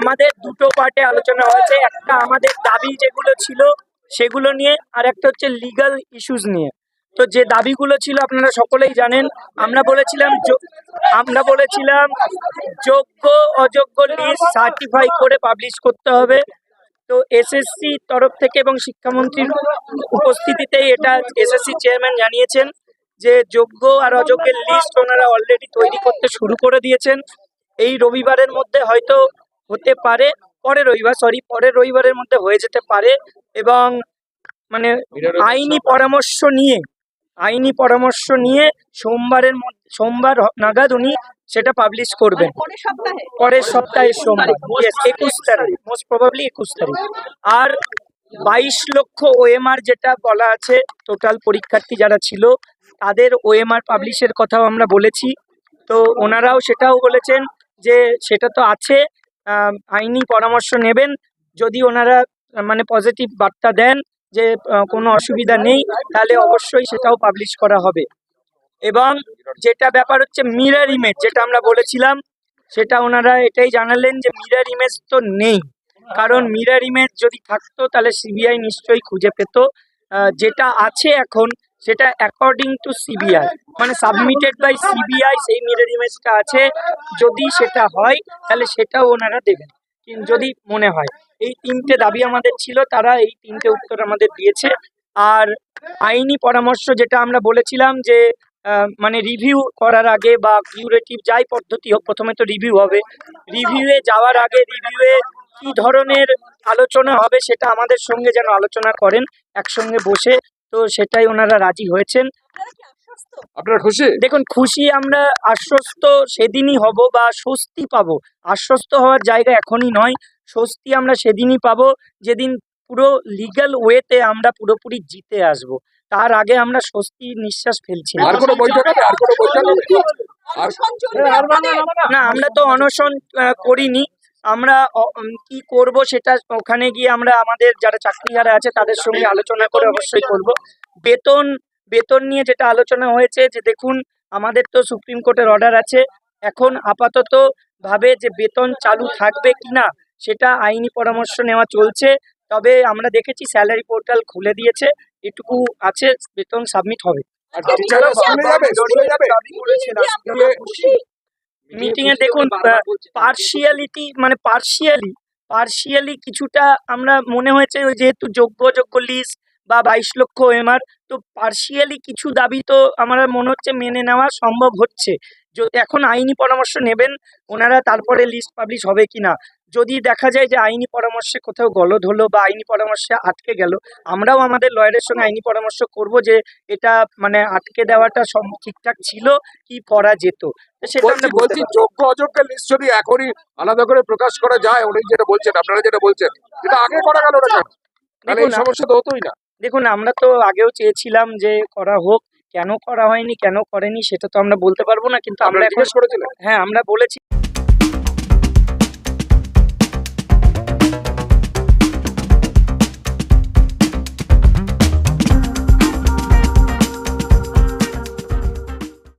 আমাদের দুটো পার্টে আলোচনা হয়েছে। একটা আমাদের দাবি যেগুলো ছিল সেগুলো নিয়ে, আর একটা হচ্ছে লিগ্যাল ইস্যুস নিয়ে। তো যে দাবিগুলো ছিল আপনারা সকলেই জানেন। আমরা বলেছিলাম আমরা বলেছিলাম যোগ্য, অযোগ্য লিস্ট সার্টিফাই করে পাবলিশ করতে হবে। তো এসএসসি তরফ থেকে এবং শিক্ষামন্ত্রীর উপস্থিতিতেই এটা এসএসসি চেয়ারম্যান জানিয়েছেন যে যোগ্য আর অযোগ্যের লিস্ট ওনারা অলরেডি তৈরি করতে শুরু করে দিয়েছেন। এই রবিবারের মধ্যে হয়তো হতে পারে পরের রবিবার সরি পরের রবিবারের মধ্যে হয়ে যেতে পারে এবং মানে আইনি পরামর্শ নিয়ে আইনি পরামর্শ নিয়ে সোমবারের মধ্যে সোমবার নাগাদ উনি সেটা পাবলিশ করবেন। পরের সপ্তাহে? সপ্তাহের সোমবার একুশ তারিখ মোস্ট প্রবাবলি একুশ তারিখ। আর বাইশ লক্ষ ওএমআর যেটা বলা আছে টোটাল পরীক্ষার্থী যারা ছিল তাদের ওএমআর পাবলিশের কথাও আমরা বলেছি। তো ওনারাও সেটাও বলেছেন যে সেটা তো আছে আইনি পরামর্শ নেবেন। যদি ওনারা মানে পজিটিভ বার্তা দেন যে কোনো অসুবিধা নেই, তাহলে অবশ্যই সেটাও পাবলিশ করা হবে। এবং যেটা ব্যাপার হচ্ছে মিরর ইমেজ যেটা আমরা বলেছিলাম, সেটা ওনারা এটাই জানালেন যে মিরর ইমেজ তো নেই। কারণ মিরর ইমেজ যদি থাকতো, তাহলে সিবিআই নিশ্চয়ই খুঁজে পেত। যেটা আছে এখন সেটা অ্যাকর্ডিং টু সিবিআই মানে সাবমিটেড বাই সিবিআই সেই মিরর ইমেজটা আছে। যদি সেটা হয়, তাহলে সেটাও ওনারা দেবেন। যদি মনে হয়, এই তিনটে দাবি আমাদের ছিল, তারা এই তিনটে উত্তর আমাদের দিয়েছে। আর আইনি পরামর্শ যেটা আমরা বলেছিলাম যে মানে রিভিউ করার আগে বা কিউরেটিভ যাই পদ্ধতি হোক, প্রথমে তো রিভিউ হবে। রিভিউয়ে যাওয়ার আগে রিভিউয়ে কি ধরনের আলোচনা হবে, সেটা আমাদের সঙ্গে যেন আলোচনা করেন, একসঙ্গে বসে তো সেটাই ওনারা রাজি হয়েছেন। আপনারা খুশি? দেখুন খুশি আমরা আশ্বস্ত সেদিনই হব বা স্বস্তি পাবো। আশ্বস্ত হওয়ার জায়গা এখনই নয় স্বস্তি আমরা সেদিনই পাবো যেদিন পুরো লিগ্যাল ওয়েতে আমরা পুরোপুরি জিতে আসব। তার আগে আমরা স্বস্তি নিঃশ্বাস ফেলছি না আর কোনো বৈঠক আর কোনো বৈঠক হবে? আর অনশন চলবে আপনাদের? না আমরা তো অনশন করিনি। আমরা কি করব সেটা ওখানে গিয়ে আমরা আমাদের যারা চাকরিহারা আছে তাদের সঙ্গে আলোচনা করে অবশ্যই করব। বেতন বেতন নিয়ে যেটা আলোচনা হয়েছে যে দেখুন আমাদের তো সুপ্রিম কোর্টের অর্ডার আছে। এখন আপাতত ভাবে যে বেতন চালু থাকবে কিনা সেটা আইনি পরামর্শ নেওয়া চলছে। তবে আমরা দেখেছি স্যালারি পোর্টাল খুলে দিয়েছে এটুকু আছে বেতন সাবমিট হবে। আর স্কুলে যাবে। যাবে? মিটিং এ দেখুন পার্সিয়ালিটি মানে পার্সিয়ালি পার্সিয়ালি কিছুটা আমরা মনে হয়েছে ওই যেহেতু যোগ্য যোগ্য লিস্ট বা বাইশ লক্ষ এমআর তো পার্সিয়ালি কিছু দাবি তো আমার মনে হচ্ছে মেনে নেওয়া সম্ভব হচ্ছে। এখন আইনি পরামর্শ নেবেন ওনারা তারপরে লিস্ট পাবলিশ হবে কিনা। যদি দেখা যায় যে আইনি পরামর্শে কোথাও গলদ হলো বা আইনি পরামর্শে আটকে গেল আমরাও আমাদের লয়ারের সঙ্গে আইনি পরামর্শ করব যে এটা মানে আটকে দেওয়াটা ঠিকঠাক ছিল কি করা যেত। সেটা বলছি যোগ্য অযোগ্যের লিস্ট যদি এখনই আলাদা করে প্রকাশ করা যায় উনি যেটা বলছেন আপনারা যেটা বলছেন আগে করা গেল না তাহলে এই দেখুন, সমস্যা তো হতোই না। দেখুন আমরা তো আগেও চেয়েছিলাম যে করা হোক কেন করা হয়নি কেন করেনি সেটা তো আমরা বলতে পারব না কিন্তু আমরা এখন হ্যাঁ আমরা বলেছি।